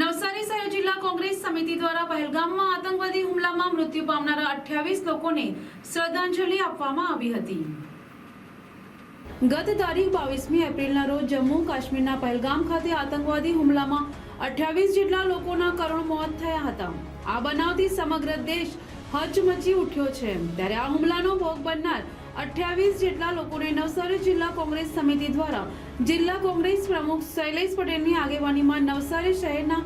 નવસારી શહેર જિલ્લા કોંગ્રેસ સમિતિ દ્વારા પહેલગામમાં આતંકવાદી હુમલામાં મૃત્યુ પામનારા અઠ્યાવીસ લોકોને શ્રદ્ધાંજલિ આપવામાં આવી હતી. ગત તારીખ બાવીસમી એપ્રિલના રોજ જમ્મુ કાશ્મીરના પહેલગામ ખાતે આતંકવાદી હુમલામાં અઠ્યાવીસ જેટલા લોકોના કરુણ મોત થયા હતા. આ બનાવથી સમગ્ર દેશ હચમચી ઉઠ્યો છે. ત્યારે આ હુમલાનો ભોગ બનનાર અઠ્યાવીસ જેટલા લોકોને નવસારી જિલ્લા કોંગ્રેસ સમિતિ દ્વારા જિલ્લા કોંગ્રેસ પ્રમુખ શૈલેષ પટેલની આગેવાનીમાં નવસારી શહેરના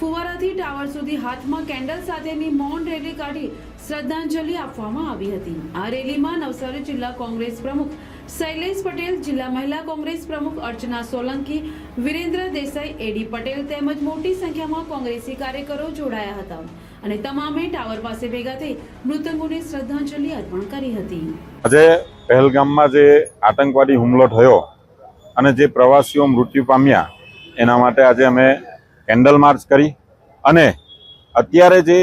ફુવારાથી ટાવર સુધી હાથમાં કેન્ડલ સાથેની મૌન રેલી કાઢી શ્રદ્ધાંજલિ આપવામાં આવી હતી. આ રેલીમાં નવસારી જિલ્લા કોંગ્રેસ પ્રમુખ શૈલેષ પટેલ, જિલ્લા મહિલા કોંગ્રેસ પ્રમુખ અર્ચના સોલંકી, વિરેન્દ્ર દેસાઈ, એડી પટેલ તેમજ મોટી સંખ્યામાં કોંગ્રેસી કાર્યકરો જોડાયા હતા અને તમામે ટાવર પાસે ભેગા થઈ મૃતકોને શ્રદ્ધાંજલિ અર્પણ કરી હતી. આજે પહેલગામમાં જે આતંકવાદી હુમલો થયો અને જે પ્રવાસીઓ મૃત્યુ પામ્યા, એના માટે આજે અમે કેન્ડલ માર્ચ કરી અને અત્યારે જે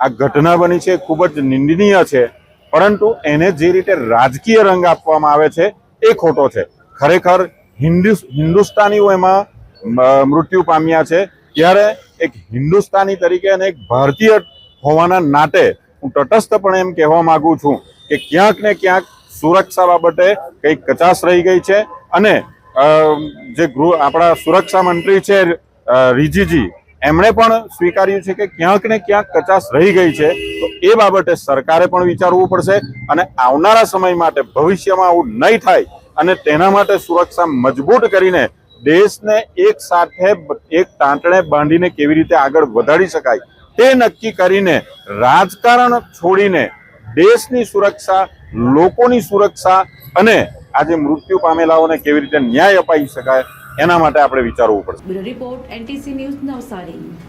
આ ઘટના બની છે ખૂબ જ નિંદનીય છે. પરંતુ એને જે રીતે રાજકીય રંગ આપવામાં આવે છે એ ખોટો છે. ખરેખર હિન્દુ હિન્દુસ્તાનીઓ એમાં મૃત્યુ પામ્યા છે. ત્યારે એક હિન્દુસ્તાની તરીકે અને એક ભારતીય હોવાના નાતે હું તટસ્થપણે એમ કહેવા માગું છું કે ક્યાંક ને ક્યાંક સુરક્ષા બાબતે કંઈક કચાશ રહી ગઈ છે. અને જે ગૃહ, આપણા સુરક્ષા મંત્રી છે રીજીજી, એમણે પણ સ્વીકાર્યું છે કે ક્યાંક ને ક્યાંક કચાશ રહી ગઈ છે. તો એ બાબતે સરકારે પણ વિચારવું પડશે અને આવનારા સમય માટે ભવિષ્યમાં આવું નહીં થાય અને તેના માટે સુરક્ષા મજબૂત કરીને દેશને એક સાથે એક તાંટણે બાંધીને કેવી રીતે આગળ વધારી શકાય તે નક્કી કરીને રાજકારણ છોડીને દેશની સુરક્ષા, લોકોની સુરક્ષા અને આજે મૃત્યુ પામેલાઓને કેવી રીતે ન્યાય અપાવી શકાય એના માટે આપણે વિચારવું પડશે. Report NTC news Navsari.